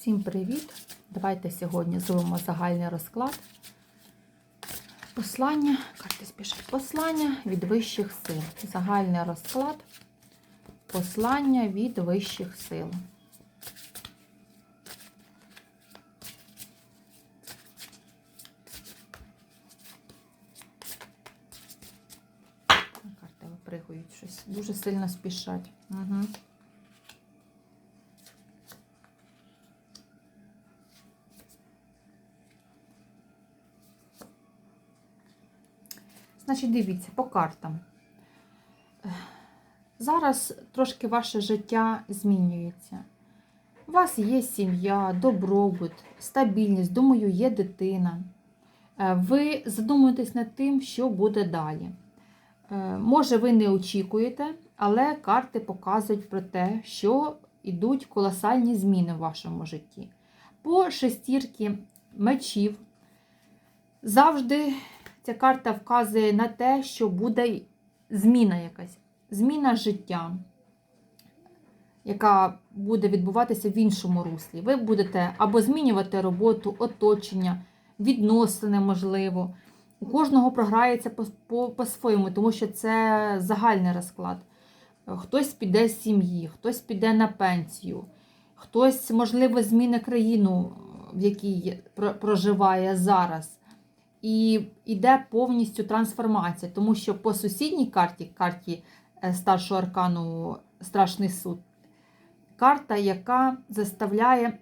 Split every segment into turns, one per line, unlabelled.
Всім привіт! Давайте сьогодні зробимо загальний розклад. Послання, карти спішать, послання від вищих сил. Загальний розклад. Послання від вищих сил. Карти випригують щось. Дуже сильно спішать. Угу. Значить, дивіться, по картам. Зараз трошки ваше життя змінюється. У вас є сім'я, добробут, стабільність, думаю, є дитина. Е, Ви задумуєтесь над тим, що буде далі. Е, Може, ви не очікуєте, але карти показують про те, що йдуть колосальні зміни в вашому житті. По шестірки мечів завжди ця карта вказує на те, що буде зміна якась, зміна життя, яка буде відбуватися в іншому руслі. Ви будете або змінювати роботу, оточення, відносини, можливо. У кожного програється по- по- по-своєму, тому що це загальний розклад. Хтось піде з сім'ї, хтось піде на пенсію, хтось, можливо, зміни країну, в якій проживає зараз. І йде повністю трансформація, тому що по сусідній карті, карті е, старшого аркану Страшний суд, карта, яка заставляє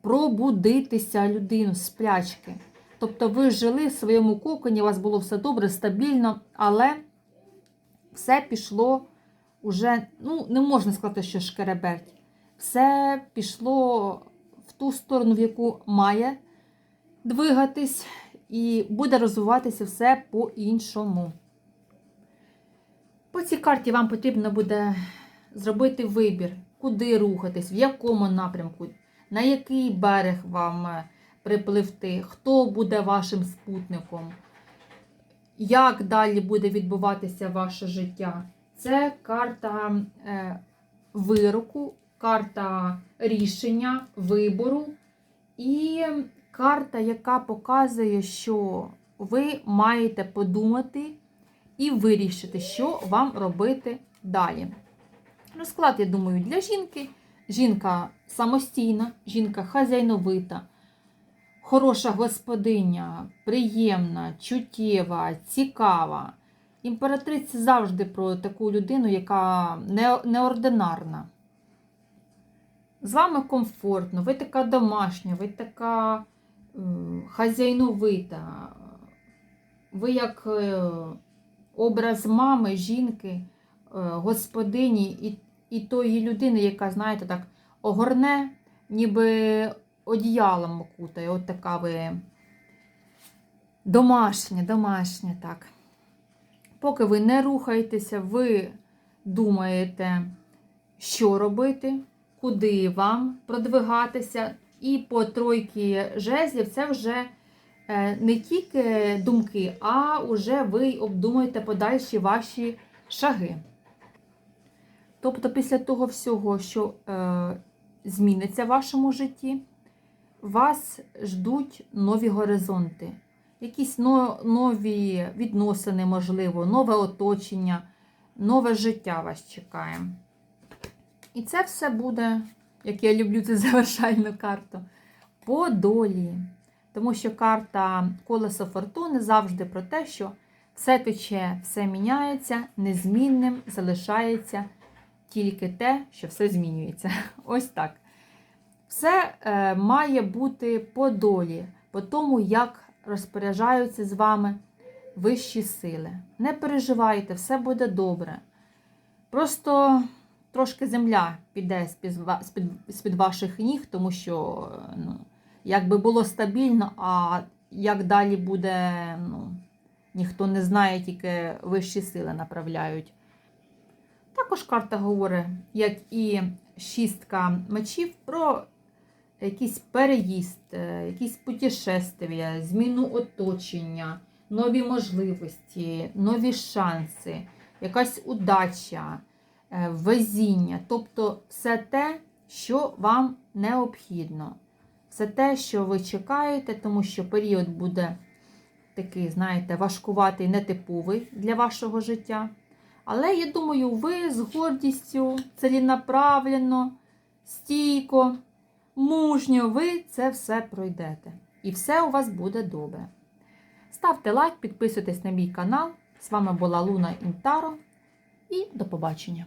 пробудитися людину з сплячки. Тобто ви жили в своєму коконі, у вас було все добре, стабільно, але все пішло уже, ну, не можна сказати, що шкереберть. Все пішло в ту сторону, в яку має двигатись, і буде розвиватися все по-іншому. По цій карті вам потрібно буде зробити вибір, куди рухатись, в якому напрямку, на який берег вам е, припливти, хто буде вашим спутником, як далі буде відбуватися ваше життя. Це карта е, вироку, карта рішення, вибору і карта, яка показує, що ви маєте подумати і вирішити, що вам робити далі. Розклад, я думаю, для жінки. Жінка самостійна, жінка хазяйновита, хороша господиня, приємна, чуттєва, цікава. Імператриця завжди про таку людину, яка не- неординарна. З вами комфортно, ви така домашня, ви така хазяйновита. Ви як е, образ мами, жінки, е, господині і, і тої людини, яка, знаєте, так огорне, ніби одіялом окутає. От така ви домашня, домашня, так. Поки ви не рухаєтеся, ви думаєте, що робити, куди вам продвигатися. І по тройки жезлів це вже е, не тільки думки, а вже ви обдумуєте подальші ваші шаги. Тобто, після того всього, що е, зміниться в вашому житті, вас ждуть нові горизонти, якісь но- нові відносини, можливо, нове оточення, нове життя вас чекає. І це все буде, як я люблю цю завершальну карту, по долі. Тому що карта колесо фортуни завжди про те, що все тече, все міняється, незмінним залишається тільки те, що все змінюється. Ось так. Все е, має бути по долі, по тому, як розпоряджаються з вами вищі сили. Не переживайте, все буде добре. Просто трошки земля піде з-під, ва- з-під, з-під ваших ніг, тому що ну, якби було стабільно, а як далі буде, ну, ніхто не знає, тільки вищі сили направляють. Також карта говорить, як і шістка мечів, про якийсь переїзд, е, якісь путешествия, зміну оточення, нові можливості, нові шанси, якась удача, везіння. Тобто все те, що вам необхідно. Все те, що ви чекаєте, тому що період буде такий, знаєте, важкуватий, нетиповий для вашого життя. Але я думаю, ви з гордістю, ціленаправленно, стійко, мужньо, ви це все пройдете. І все у вас буде добре. Ставте лайк, підписуйтесь на мій канал. З вами була Луна Інтаро. І до побачення!